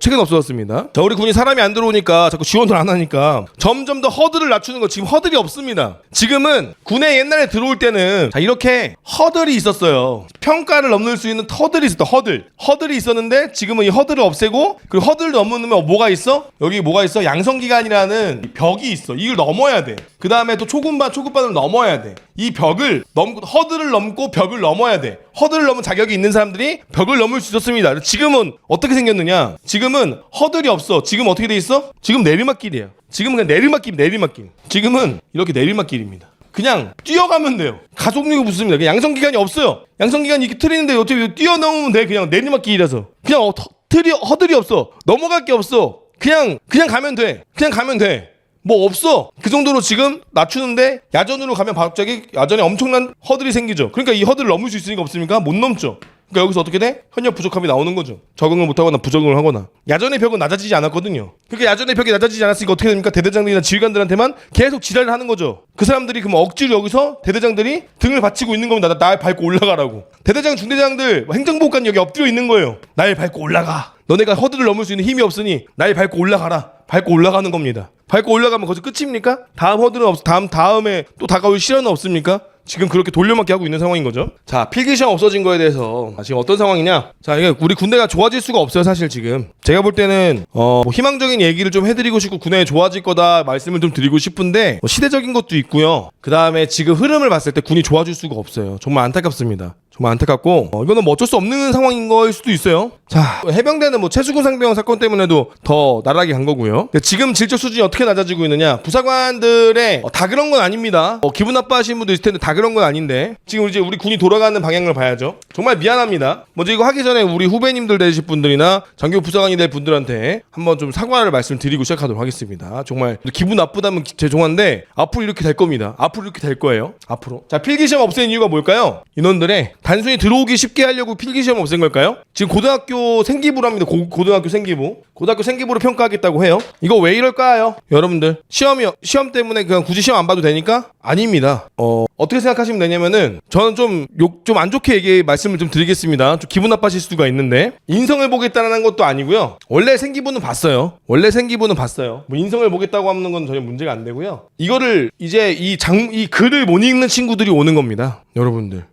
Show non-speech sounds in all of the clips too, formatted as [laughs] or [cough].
최근 없어졌습니다. 자, 우리 군이 사람이 안 들어오니까 자꾸 지원을 안 하니까 점점 더 허들을 낮추는 거 지금 허들이 없습니다. 지금은 군에 옛날에 들어올 때는 자, 이렇게 허들이 있었어요. 평가를 넘을 수 있는 터들이 있었다. 허들. 허들이 있었는데 지금은 이 허들을 없애고 그리고 허들을 넘으면 뭐가 있어? 여기 뭐가 있어? 양성기간이라는 이 벽이 있어. 이걸 넘어야 돼. 그 다음에 또 초급반, 초급반을 넘어야 돼. 이 벽을 넘고 허들을 넘고 벽을 넘어야 돼. 허들을 넘은 자격이 있는 사람들이 벽을 넘을 수 있었습니다. 지금은 어떻게 생겼느냐? 지금 은 허들이 없어. 지금 어떻게 돼 있어? 지금 내리막길이야. 지금은 그냥 내리막길, 내리막길. 지금은 이렇게 내리막길입니다. 그냥 뛰어가면 돼요. 가속력이 붙습니다. 그냥 양성기간이 없어요. 양성기간이 이렇게 틀리는데 어떻게 뛰어넘으면 돼. 그냥 내리막길이라서. 그냥 어, 터- 틀이, 허들이 없어. 넘어갈 게 없어. 그냥, 그냥 가면 돼. 그냥 가면 돼. 뭐 없어. 그 정도로 지금 낮추는데 야전으로 가면 갑자기 야전에 엄청난 허들이 생기죠. 그러니까 이 허들을 넘을 수 있으니까 없으니까 못 넘죠. 그러니까 여기서 어떻게 돼? 현역 부족함이 나오는 거죠. 적응을 못하거나 부적응을 하거나. 야전의 벽은 낮아지지 않았거든요. 그러니까 야전의 벽이 낮아지지 않았으니까 어떻게 됩니까? 대대장들이나 지휘관들한테만 계속 지랄을 하는 거죠. 그 사람들이 그럼 억지로 여기서 대대장들이 등을 받치고 있는 겁니다. 나- 날 밟고 올라가라고. 대대장, 중대장들, 뭐 행정복관 여기 엎드려 있는 거예요. 날 밟고 올라가. 너네가 허들을 넘을 수 있는 힘이 없으니 날 밟고 올라가라. 밟고 올라가는 겁니다. 밟고 올라가면 거기서 끝입니까? 다음 허들은 없, 다음 다음에 또 다가올 시련은 없습니까? 지금 그렇게 돌려막기 하고 있는 상황인 거죠. 자, 필기시험 없어진 거에 대해서 지금 어떤 상황이냐? 자, 이게 우리 군대가 좋아질 수가 없어요, 사실 지금. 제가 볼 때는 어, 뭐 희망적인 얘기를 좀 해드리고 싶고 군대 좋아질 거다 말씀을 좀 드리고 싶은데 뭐 시대적인 것도 있고요. 그 다음에 지금 흐름을 봤을 때 군이 좋아질 수가 없어요. 정말 안타깝습니다. 정말 안타깝고 어, 이거는 뭐 어쩔 수 없는 상황인 거일 수도 있어요. 자 해병대는 뭐 최수근 상병 사건 때문에도 더 나락이 간 거고요. 지금 질적 수준이 어떻게 낮아지고 있느냐? 부사관들의 어, 다 그런 건 아닙니다. 어, 기분 나빠하시는 분도 있을 텐데 다 그런 건 아닌데 지금 이제 우리 군이 돌아가는 방향을 봐야죠. 정말 미안합니다. 먼저 이거 하기 전에 우리 후배님들 되실 분들이나 장교 부사관이 될 분들한테 한번 좀 사과를 말씀드리고 시작하도록 하겠습니다. 정말 기분 나쁘다면 기- 죄송한데 앞으로 이렇게 될 겁니다. 앞으로 이렇게 될 거예요. 앞으로. 자 필기 시험 없앤 이유가 뭘까요? 인원들의 단순히 들어오기 쉽게 하려고 필기시험 없앤 걸까요? 지금 고등학교 생기부랍니다. 고, 고등학교 생기부. 고등학교 생기부로 평가하겠다고 해요. 이거 왜 이럴까요? 여러분들 시험이 시험 때문에 그냥 굳이 시험 안 봐도 되니까 아닙니다. 어 어떻게 생각하시면 되냐면은 저는 좀 욕 좀 안 좋게 얘기 말씀을 좀 드리겠습니다. 좀 기분 나빠질 수가 있는데 인성을 보겠다는 것도 아니고요. 원래 생기부는 봤어요. 원래 생기부는 봤어요. 뭐 인성을 보겠다고 하는 건 전혀 문제가 안 되고요. 이거를 이제 이 장 이 글을 못 읽는 친구들이 오는 겁니다. 여러분들.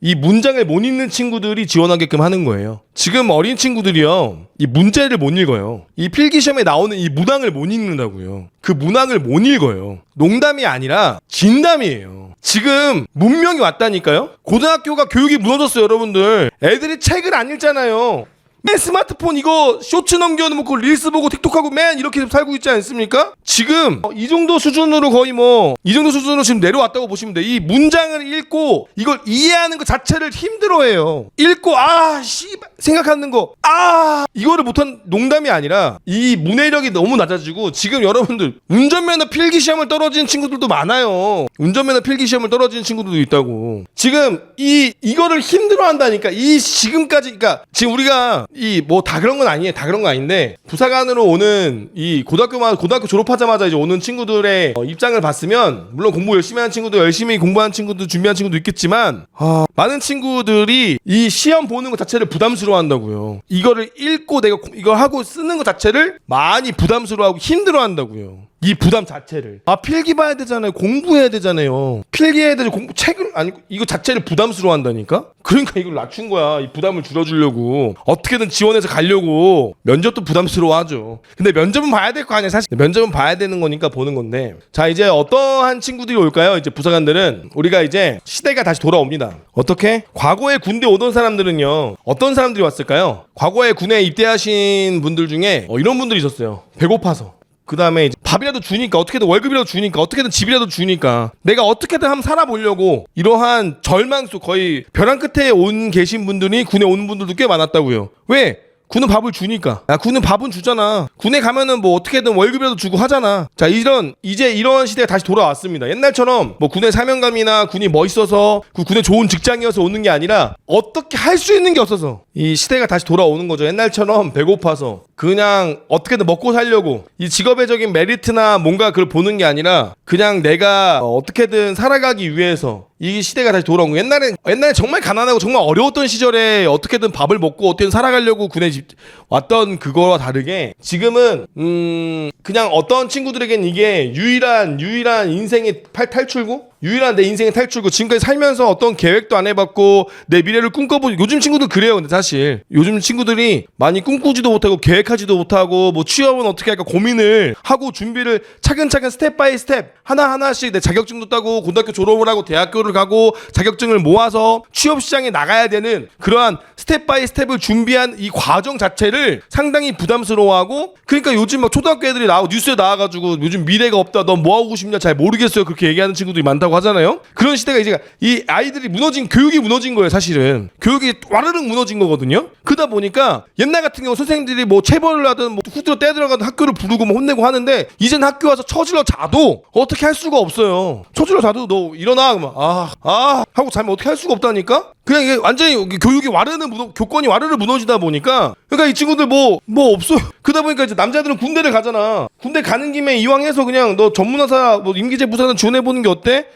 이 문장을 못 읽는 친구들이 지원하게끔 하는 거예요. 지금 어린 친구들이요. 이 문제를 못 읽어요. 이 필기시험에 나오는 이 문항을 못 읽는다고요. 그 문항을 못 읽어요. 농담이 아니라 진담이에요. 지금 문명이 왔다니까요? 고등학교가 교육이 무너졌어요, 여러분들. 애들이 책을 안 읽잖아요. 맨 스마트폰 이거 쇼츠 넘겨놓고 릴스 보고 틱톡하고 맨 이렇게 살고 있지 않습니까? 지금 어, 이 정도 수준으로 거의 뭐 이 정도 수준으로 지금 내려왔다고 보시면 돼. 이 문장을 읽고 이걸 이해하는 것 자체를 힘들어해요. 읽고 아 씨발 생각하는 거 아 이거를 못한 농담이 아니라 이 문해력이 너무 낮아지고 지금 여러분들 운전면허 필기 시험을 떨어진 친구들도 많아요. 운전면허 필기 시험을 떨어진 친구들도 있다고. 지금 이 이거를 힘들어한다니까 이 지금까지 그러니까 지금 우리가 이 뭐 다 그런 건 아니에요. 다 그런 건 아닌데 부사관으로 오는 이 고등학교만 고등학교 졸업하자마자 이제 오는 친구들의 어, 입장을 봤으면 물론 공부 열심히 하는 친구도 열심히 공부하는 친구도 준비한 친구도 있겠지만 아, 많은 친구들이 이 시험 보는 것 자체를 부담스러워한다고요. 이거를 읽고 내가 고- 이걸 하고 쓰는 것 자체를 많이 부담스러워하고 힘들어한다고요. 이 부담 자체를. 아 필기 봐야 되잖아요. 공부해야 되잖아요. 필기해야 되죠 공부 책을 아니 이거 자체를 부담스러워 한다니까? 그러니까 이걸 낮춘 거야. 이 부담을 줄여주려고. 어떻게든 지원해서 가려고. 면접도 부담스러워 하죠. 근데 면접은 봐야 될 거 아니야 사실. 면접은 봐야 되는 거니까 보는 건데. 자 이제 어떠한 친구들이 올까요? 이제 부사관들은 우리가 이제 시대가 다시 돌아옵니다. 어떻게? 과거에 군대 오던 사람들은요 어떤 사람들이 왔을까요? 과거에 군에 입대하신 분들 중에 어, 이런 분들이 있었어요. 배고파서 그 다음에 밥이라도 주니까 어떻게든 월급이라도 주니까 어떻게든 집이라도 주니까 내가 어떻게든 한번 살아보려고 이러한 절망 속 거의 벼랑 끝에 온 계신 분들이 군에 오는 분들도 꽤 많았다고요. 왜? 군은 밥을 주니까. 야, 군은 밥은 주잖아. 군에 가면은 뭐 어떻게든 월급이라도 주고 하잖아. 자, 이런, 이제 이런 시대가 다시 돌아왔습니다. 옛날처럼 뭐 군의 사명감이나 군이 멋있어서 그 군에 좋은 직장이어서 오는 게 아니라 어떻게 할 수 있는 게 없어서 이 시대가 다시 돌아오는 거죠. 옛날처럼 배고파서 그냥 어떻게든 먹고 살려고 이 직업의적인 메리트나 뭔가 그걸 보는 게 아니라 그냥 내가 어, 어떻게든 살아가기 위해서 이 시대가 다시 돌아온 거. 옛날에 옛날에 정말 가난하고 정말 어려웠던 시절에 어떻게든 밥을 먹고 어떻게든 살아가려고 군에 집 왔던 그거와 다르게 지금은 음 그냥 어떤 친구들에겐 이게 유일한 유일한 인생의 팔, 탈출구 유일한 내 인생의 탈출구 지금까지 살면서 어떤 계획도 안 해봤고 내 미래를 꿈꿔보 요즘 친구들 그래요 근데 사실. 요즘 친구들이 많이 꿈꾸지도 못하고 계획하지도 못하고 뭐 취업은 어떻게 할까 고민을 하고 준비를 차근차근 스텝 바이 스텝 하나하나씩 내 자격증도 따고 고등학교 졸업을 하고 대학교를 가고 자격증을 모아서 취업 시장에 나가야 되는 그러한 스텝 바이 스텝을 준비한 이 과정 자체를 상당히 부담스러워하고 그러니까 요즘 막 초등학교 애들이 나오고 뉴스에 나와가지고 요즘 미래가 없다 넌 뭐 하고 싶냐 잘 모르겠어요 그렇게 얘기하는 친구들이 많다고 하잖아요? 그런 시대가 이제 이 아이들이 무너진 교육이 무너진 거예요 사실은. 교육이 와르르 무너진 거거든요? 그러다 보니까 옛날 같은 경우 선생님들이 뭐 체벌을 하든 뭐 후드로 떼들어가든 학교를 부르고 뭐 혼내고 하는데 이젠 학교 와서 처질러 자도 어떻게 할 수가 없어요. 처질러 자도 너 일어나. 그러면 아아 아, 하고 자면 어떻게 할 수가 없다니까? 그냥 이게 완전히 교육이 와르르 무너 교권이 와르르 무너지다 보니까 그러니까 이 친구들 뭐뭐 없어 [laughs] 그러다 보니까 이제 남자들은 군대를 가잖아. 군대 가는 김에 이왕 해서 그냥 너 전문화사 뭐 임기제 부사는 지원해 보는 게 어때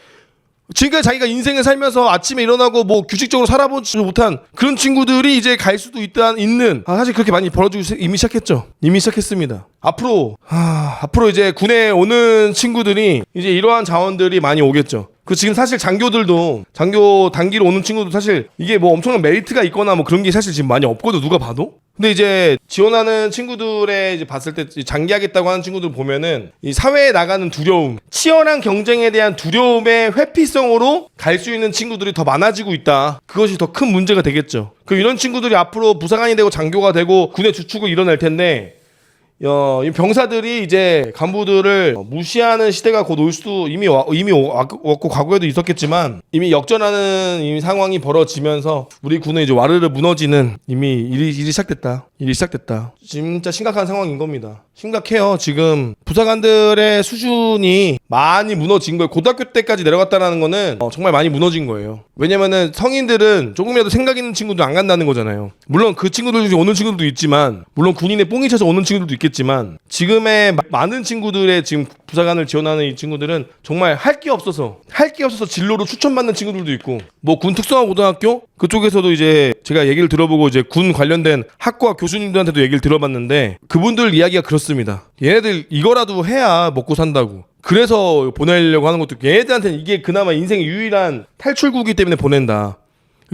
지금까지 자기가 인생을 살면서 아침에 일어나고 뭐 규칙적으로 살아보지 못한 그런 친구들이 이제 갈 수도 있다 있는. 아, 사실 그렇게 많이 벌어지고 시- 이미 시작했죠. 이미 시작했습니다. 앞으로 아, 앞으로 이제 군에 오는 친구들이 이제 이러한 자원들이 많이 오겠죠 그 지금 사실 장교들도 장교 단기로 오는 친구도 사실 이게 뭐 엄청난 메리트가 있거나 뭐 그런 게 사실 지금 많이 없거든 누가 봐도 근데 이제 지원하는 친구들의 이제 봤을 때 장기하겠다고 하는 친구들 보면은 이 사회에 나가는 두려움, 치열한 경쟁에 대한 두려움의 회피성으로 갈 수 있는 친구들이 더 많아지고 있다. 그것이 더 큰 문제가 되겠죠. 그 이런 친구들이 앞으로 부사관이 되고 장교가 되고 군의 주축을 이뤄낼 텐데 어, 이 병사들이 이제 간부들을 무시하는 시대가 곧 올 수도 이미 와, 이미 오- 와- 왔고 과거에도 있었겠지만 이미 역전하는 이미 상황이 벌어지면서 우리 군은 이제 와르르 무너지는 이미 일이, 일이 시작됐다. 일이 시작됐다. 진짜 심각한 상황인 겁니다. 심각해요. 지금 부사관들의 수준이 많이 무너진 거예요. 고등학교 때까지 내려갔다라는 거는 어, 정말 많이 무너진 거예요. 왜냐면은 성인들은 조금이라도 생각 있는 친구도 안 간다는 거잖아요. 물론 그 친구들 중에 오는 친구들도 있지만 물론 군인에 뽕이 차서 오는 친구들도 있겠지만 지금의 마- 많은 친구들의 지금 부사관을 지원하는 이 친구들은 정말 할 게 없어서 할 게 없어서 진로로 추천받는 친구들도 있고 뭐 군 특성화 고등학교 그쪽에서도 이제 제가 얘기를 들어보고 이제 군 관련된 학과 교수 님들한테도 얘기를 들어봤는데 그분들 이야기가 그렇습니다. 얘네들 이거라도 해야 먹고 산다고. 그래서 보내려고 하는 것도 얘네들한테는 이게 그나마 인생의 유일한 탈출구이기 때문에 보낸다.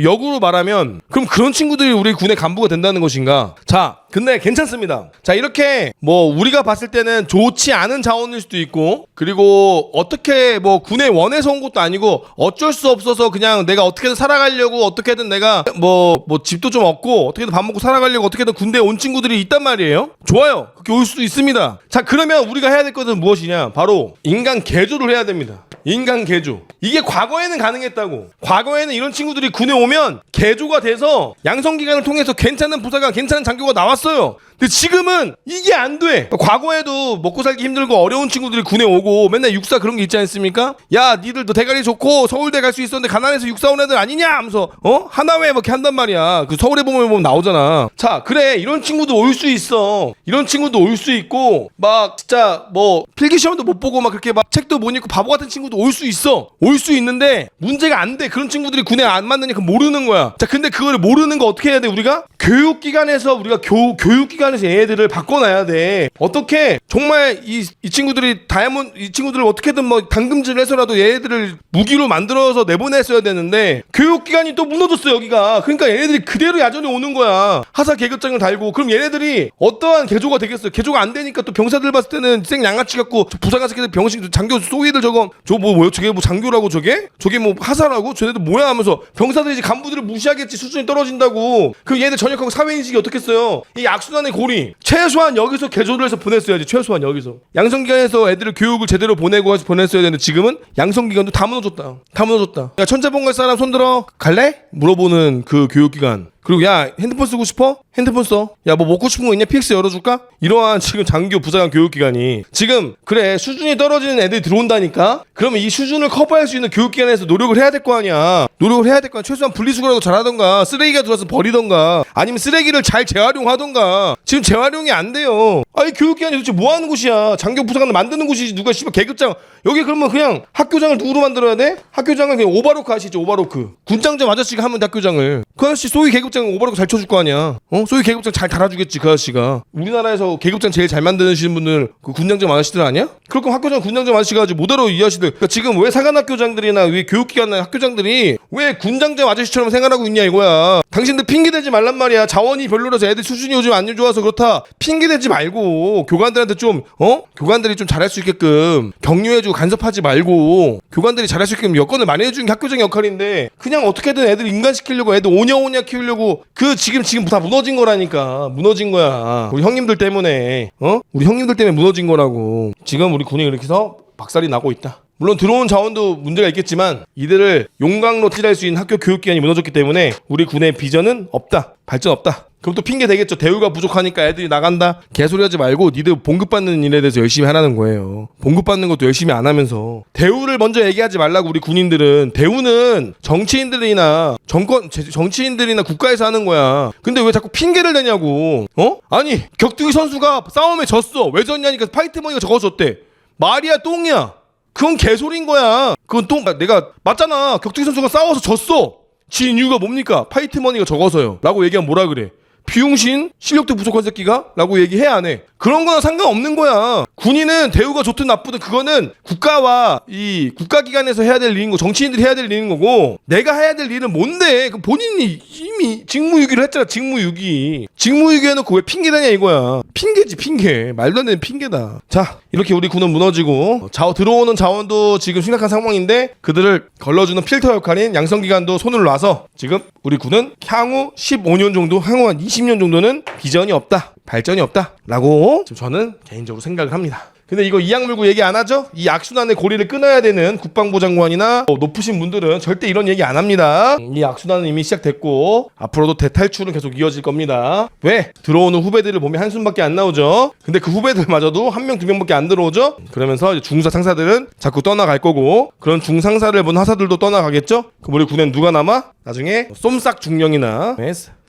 역으로 말하면 그럼 그런 친구들이 우리 군의 간부가 된다는 것인가? 자, 근데 괜찮습니다. 자, 이렇게 뭐 우리가 봤을 때는 좋지 않은 자원일 수도 있고 그리고 어떻게 뭐 군에 원해서 온 것도 아니고 어쩔 수 없어서 그냥 내가 어떻게든 살아가려고 어떻게든 내가 뭐뭐 집도 좀 얻고 어떻게든 밥 먹고 살아가려고 어떻게든 군대에 온 친구들이 있단 말이에요. 좋아요. 그렇게 올 수도 있습니다. 자, 그러면 우리가 해야 될 것은 무엇이냐? 바로 인간 개조를 해야 됩니다. 인간 개조. 이게 과거에는 가능했다고. 과거에는 이런 친구들이 군에 오면 개조가 돼서 양성기간을 통해서 괜찮은 부사관, 괜찮은 장교가 나왔어요. 근데 지금은 이게 안 돼. 과거에도 먹고 살기 힘들고 어려운 친구들이 군에 오고 맨날 육사 그런 게 있지 않습니까? 야, 니들 너 대가리 좋고 서울대 갈 수 있었는데 가난해서 육사 온 애들 아니냐? 하면서 어? 하나회 이렇게 한단 말이야. 그 서울에 보면 보면 나오잖아. 자, 그래. 이런 친구도 올 수 있어. 이런 친구도 올 수 있고 막 진짜 뭐 필기 시험도 못 보고 막 그렇게 막 책도 못 읽고 바보 같은 친구 도 올 수 있어. 올 수 있는데 문제가 안 돼. 그런 친구들이 군에 안 맞느니까 모르는 거야. 자, 근데 그거를 모르는 거 어떻게 해야 돼? 우리가 교육기관에서 우리가 교 교육기관에서 얘네들을 바꿔놔야 돼. 어떻게 정말 이, 이 친구들이 다이아몬드 이 친구들을 어떻게든 뭐 당금질 해서라도 얘네들을 무기로 만들어서 내보냈어야 되는데 교육기관이 또 무너졌어 여기가. 그러니까 얘네들이 그대로 야전에 오는 거야. 하사 계급장을 달고 그럼 얘네들이 어떠한 개조가 되겠어? 개조가 안 되니까 또 병사들 봤을 때는 생 양아치 같고 저 부사관 새끼들 병신 장교 쏘이들 저거 저뭐 뭐요? 저게 뭐 장교라고 저게? 저게 뭐 하사라고? 쟤네들 뭐야 하면서 병사들이 이제 간부들을 무시하겠지 수준이 떨어진다고. 그럼 얘네들 전역하고 사회 인식이 어떻겠어요? 이 악순환의 고리 최소한 여기서 개조를 해서 보냈어야지 최소한 여기서 양성기관에서 애들을 교육을 제대로 보내고 해서 보냈어야 되는데 지금은 양성기관도 다 무너졌다 다 무너졌다 야 천재봉갈 사람 손들어 갈래? 물어보는 그 교육기관 그리고 야 핸드폰 쓰고 싶어? 핸드폰 써. 야, 뭐 먹고 싶은 거 있냐? PX 열어줄까? 이러한 지금 장교 부사관 교육기관이 지금 그래 수준이 떨어지는 애들이 들어온다니까. 그러면 이 수준을 커버할 수 있는 교육기관에서 노력을 해야 될 거 아니야. 노력을 해야 될거 아니야. 최소한 분리수거라도 잘하던가 쓰레기가 들어와서 버리던가 아니면 쓰레기를 잘 재활용하던가 지금 재활용이 안 돼요. 아이 교육기관이 도대체 뭐 하는 곳이야? 장교 부사관을 만드는 곳이지 누가 씨발 계급장 여기 그러면 그냥 학교장을 누구로 만들어야 돼? 학교장을 그냥 오바로크 아시죠? 오바로크 군장점 아저씨가 하면 돼 학교장을 그 아저씨 소위 계급장 오바로크 잘 쳐줄 거 아니야? 어? 소위 계급장 잘 달아주겠지 그 아저씨가 우리나라에서 계급장 제일 잘 만드시는 분들 그 군장점 아저씨들 아니야? 그럴 거면 학교장 군장점 아저씨가 아주 못 알아 이 아저씨들 그러니까 지금 왜 사관학교장들이나 왜 교육기관 학교장들이 왜 군장점 아저씨처럼 생활하고 있냐 이거야 당신들 핑계대지 말란 말이야 자원이 별로라서 애들 수준이 요즘 안 좋아서 그렇다 핑계대지 말고 교관들한테 좀 어? 교관들이 좀 잘할 수 있게끔 격려해주고 간섭하지 말고 교관들이 잘할 수 있게끔 여건을 많이 해주는 게 학교장 역할인데 그냥 어떻게든 애들 인간시키려고 애들 오냐 오냐 키우려고 그 지금 지금 다 무너진 거라니까. 무너진 거야. 우리 형님들 때문에. 어? 우리 형님들 때문에 무너진 거라고. 지금 우리 군이 이렇게 해서 박살이 나고 있다 물론 들어온 자원도 문제가 있겠지만 이들을 용광로 찌랄 수 있는 학교 교육기관이 무너졌기 때문에 우리 군의 비전은 없다. 발전 없다. 그럼 또 핑계 되겠죠. 대우가 부족하니까 애들이 나간다. 개소리 하지 말고 니들 봉급받는 일에 대해서 열심히 하라는 거예요. 봉급받는 것도 열심히 안 하면서 대우를 먼저 얘기하지 말라고 우리 군인들은 대우는 정치인들이나 정권 제- 정치인들이나 국가에서 하는 거야. 근데 왜 자꾸 핑계를 대냐고. 어? 아니 격투기 선수가 싸움에 졌어. 왜 졌냐니까 파이트머니가 적어줬대. 말이야 똥이야. 그건 개소리인 거야. 그건 또 내가 맞잖아. 격투기 선수가 싸워서 졌어. 진 이유가 뭡니까? 파이트머니가 적어서요. 라고 얘기하면 뭐라 그래? 비용신 실력도 부족한 새끼가? 라고 얘기해 안 해. 그런 거랑 상관없는 거야. 군인은 대우가 좋든 나쁘든 그거는 국가와 이 국가기관에서 해야 될 일인 거, 정치인들이 해야 될 일인 거고, 내가 해야 될 일은 뭔데? 그 본인이 이미 직무유기를 했잖아, 직무유기. 직무유기 해놓고 왜 핑계대냐 이거야. 핑계지, 핑계. 말도 안 되는 핑계다. 자, 이렇게 우리 군은 무너지고, 자, 들어오는 자원도 지금 심각한 상황인데, 그들을 걸러주는 필터 역할인 양성기관도 손을 놔서, 지금 우리 군은 향후 15년 정도, 향후 한 20년 정도는 비전이 없다. 발전이 없다. 라고 지금 저는 개인적으로 생각을 합니다. 근데 이거 이악 물고 얘기 안 하죠? 이 악순환의 고리를 끊어야 되는 국방부 장관이나 어, 높으신 분들은 절대 이런 얘기 안 합니다. 이 악순환은 이미 시작됐고 앞으로도 대탈출은 계속 이어질 겁니다. 왜? 들어오는 후배들을 보면 한숨밖에 안 나오죠. 근데 그 후배들마저도 한 명 두 명밖에 안 들어오죠. 그러면서 중사 상사들은 자꾸 떠나갈 거고 그런 중상사를 본 하사들도 떠나가겠죠. 그럼 우리 군엔 누가 남아? 나중에 쏨싹 중령이나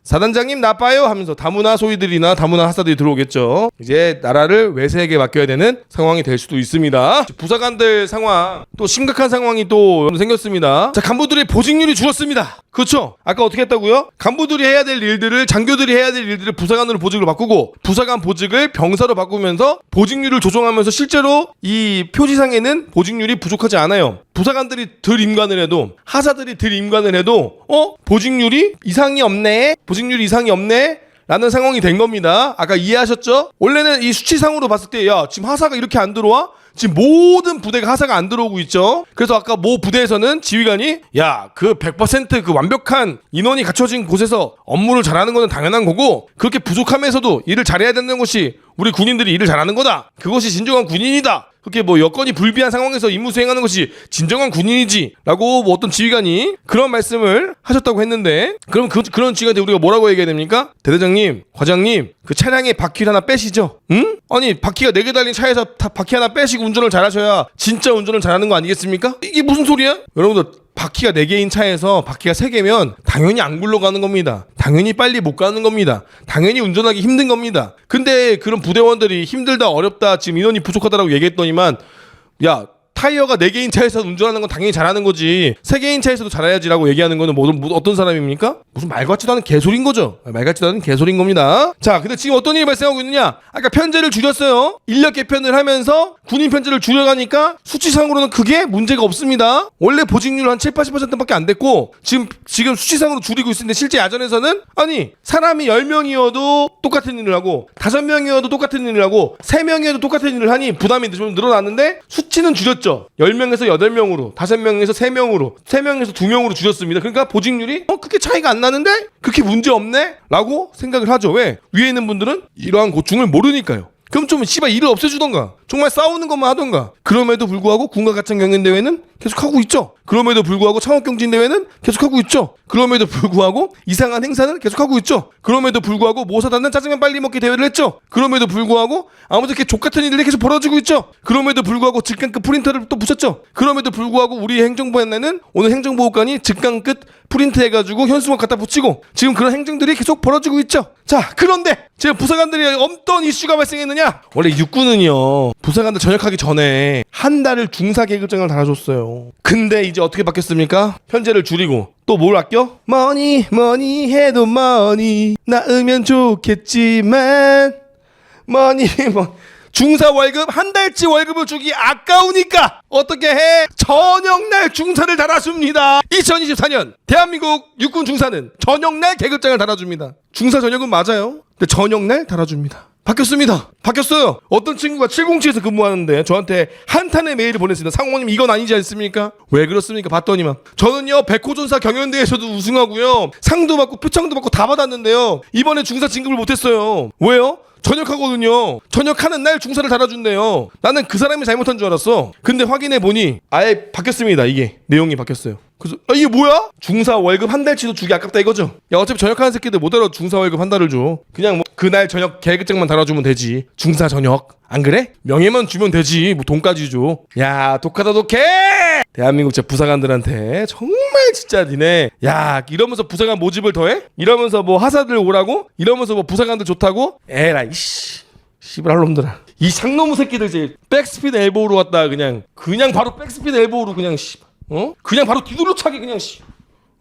사단장님 나빠요 하면서 다문화 소위들이나 다문화 하사들이 들어오겠죠. 이제 나라를 외세에게 맡겨야 되는 상황이 될 수도 있습니다. 부사관들 상황 또 심각한 상황이 또 생겼습니다. 자 간부들의 보직률이 줄었습니다. 그렇죠? 아까 어떻게 했다고요? 간부들이 해야 될 일들을 장교들이 해야 될 일들을 부사관으로 보직으로 바꾸고 부사관 보직을 병사로 바꾸면서 보직률을 조정하면서 실제로 이 표지상에는 보직률이 부족하지 않아요. 부사관들이 덜 임관을 해도 하사들이 덜 임관을 해도 어? 보직률이 이상이 없네. 보직률이 이상이 없네. 라는 상황이 된 겁니다. 아까 이해하셨죠? 원래는 이 수치상으로 봤을 때 야 지금 하사가 이렇게 안 들어와? 지금 모든 부대가 하사가 안 들어오고 있죠? 그래서 아까 모 부대에서는 지휘관이 야 그 100%그 완벽한 인원이 갖춰진 곳에서 업무를 잘하는 거는 당연한 거고 그렇게 부족하면서도 일을 잘해야 되는 것이 우리 군인들이 일을 잘하는 거다. 그것이 진정한 군인이다 그렇게 뭐 여건이 불비한 상황에서 임무 수행하는 것이 진정한 군인이지라고 뭐 어떤 지휘관이 그런 말씀을 하셨다고 했는데 그럼 그, 그런 지휘관한테 우리가 뭐라고 얘기해야 됩니까? 대대장님, 과장님 그 차량에 바퀴를 하나 빼시죠. 응? 아니 바퀴가 네 개 달린 차에서 다 바퀴 하나 빼시고 운전을 잘하셔야 진짜 운전을 잘하는 거 아니겠습니까? 이게 무슨 소리야? 여러분들 바퀴가 4개인 차에서 바퀴가 3개면 당연히 안 굴러가는 겁니다. 당연히 빨리 못 가는 겁니다. 당연히 운전하기 힘든 겁니다. 근데 그런 부대원들이 힘들다 어렵다 지금 인원이 부족하다라고 얘기했더니만 야 타이어가 4개인 차에서 운전하는 건 당연히 잘하는 거지. 3개인 차에서도 잘해야지라고 얘기하는 거는 뭐, 뭐 어떤 사람입니까? 무슨 말 같지도 않은 개소리인 거죠. 말 같지도 않은 개소리인 겁니다. 자 근데 지금 어떤 일이 발생하고 있느냐? 아까 편제를 줄였어요. 인력 개편을 하면서 군인 편제를 줄여가니까 수치상으로는 크게 문제가 없습니다. 원래 보직률 한 7, 80%밖에 안 됐고 지금 지금 수치상으로 줄이고 있는데 실제 야전에서는 아니 사람이 10명이어도 똑같은 일을 하고 5명이어도 똑같은 일을 하고 3명이어도 똑같은 일을 하니 부담이 좀 늘어났는데 수치는 줄였죠 10명에서 8명으로 5명에서 3명으로 3명에서 2명으로 줄였습니다. 그러니까 보직률이 어 그렇게 차이가 안 나는데 그렇게 문제 없네? 라고 생각을 하죠. 왜? 위에 있는 분들은 이러한 고충을 모르니까요. 그럼 좀 씨발 일을 없애주던가 정말 싸우는 것만 하던가. 그럼에도 불구하고 군과 가창 경연 대회는 계속하고 있죠. 그럼에도 불구하고 창업경진대회는 계속하고 있죠. 그럼에도 불구하고 이상한 행사는 계속하고 있죠. 그럼에도 불구하고 모사단은 짜장면 빨리 먹기 대회를 했죠. 그럼에도 불구하고 아무튼 이렇게 족같은 일들이 계속 벌어지고 있죠. 그럼에도 불구하고 직강급 프린터를 또 붙였죠. 그럼에도 불구하고 우리 행정부에는 오늘 행정보호관이 직강급 프린트 해가지고 현수막 갖다 붙이고 지금 그런 행정들이 계속 벌어지고 있죠. 자 그런데 지금 부사관들이 어떤 이슈가 발생했느냐? 원래 육군은요 부사관들 전역하기 전에 한 달을 중사 계급장을 달아줬어요. 근데 이제 어떻게 바뀌었습니까? 현재를 줄이고 또 뭘 아껴? 뭐니 뭐니 해도 뭐니 나으면 좋겠지만 뭐니 [laughs] 뭐 중사 월급 한 달치 월급을 주기 아까우니까 어떻게 해? 저녁날 중사를 달아줍니다. 2024년 대한민국 육군 중사는 저녁날 계급장을 달아줍니다. 중사 저녁은 맞아요. 근데 저녁날 달아줍니다. 바뀌었습니다. 바뀌었어요. 어떤 친구가 707에서 근무하는데 저한테 한탄의 메일을 보냈습니다. 상호님 이건 아니지 않습니까? 왜 그렇습니까? 봤더니만 저는요 백호전사 경연대회에서도 우승하고요 상도 받고 표창도 받고 다 받았는데요 이번에 중사 진급을 못했어요. 왜요? 전역하거든요. 전역하는 날 중사를 달아준대요. 나는 그 사람이 잘못한 줄 알았어. 근데 확인해 보니 아예 바뀌었습니다. 이게 내용이 바뀌었어요. 그래서 아, 이게 뭐야? 중사 월급 한 달치도 주기 아깝다 이거죠. 야 어차피 전역하는 새끼들 못 알아 중사 월급 한 달을 줘. 그냥 뭐 그날 저녁 계획장만 달아주면 되지. 중사 저녁 안 그래? 명예만 주면 되지. 뭐 돈까지 줘. 야 독하다 독해. 대한민국 제 부사관들한테 정말 진짜 니네 야 이러면서 부사관 모집을 더해? 이러면서 뭐 하사들 오라고? 이러면서 뭐 부사관들 좋다고? 에라 이 씨 씨발 놈들아 이 상놈의 새끼들 이제 백스피드 엘보우로 왔다 그냥 그냥 바로 백스피드 엘보우로 그냥 씨 어? 그냥 바로 뒤돌려 차기 그냥 씨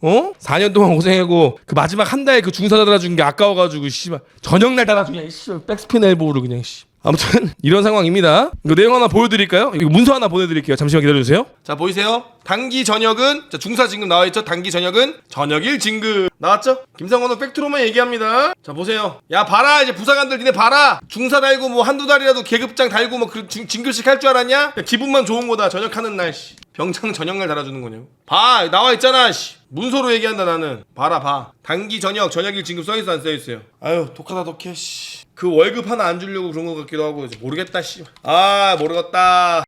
어? 4년 동안 고생하고 그 마지막 한 달 그 중사 달아준 게 아까워가지고 씨발 저녁날 달아주냐 이 씨발 백스핀 엘보우로 그냥 씨 아무튼 [laughs] 이런 상황입니다. 이거 내용 하나 보여드릴까요? 이거 문서 하나 보내드릴게요. 잠시만 기다려주세요. 자 보이세요? 단기 전역은 자, 중사 진급 나와 있죠? 단기 전역은 저녁일 진급 나왔죠? 김상원은 팩트로만 얘기합니다. 자 보세요. 야 봐라 이제 부사관들 니네 봐라. 중사 달고 뭐 한두 달이라도 계급장 달고 뭐 그 진급식 할 줄 알았냐? 야, 기분만 좋은 거다. 전역하는 날 씨. 병장 전역날 달아주는 거냐고. 봐 나와 있잖아 씨. 문서로 얘기한다 나는. 봐라 봐. 단기 전역 전역일 진급 써 있어 안 써 있어요? 아유 독하다 독해 씨. 그 월급 하나 안 주려고 그런 것 같기도 하고 이제 모르겠다 씨. 아 모르겠다.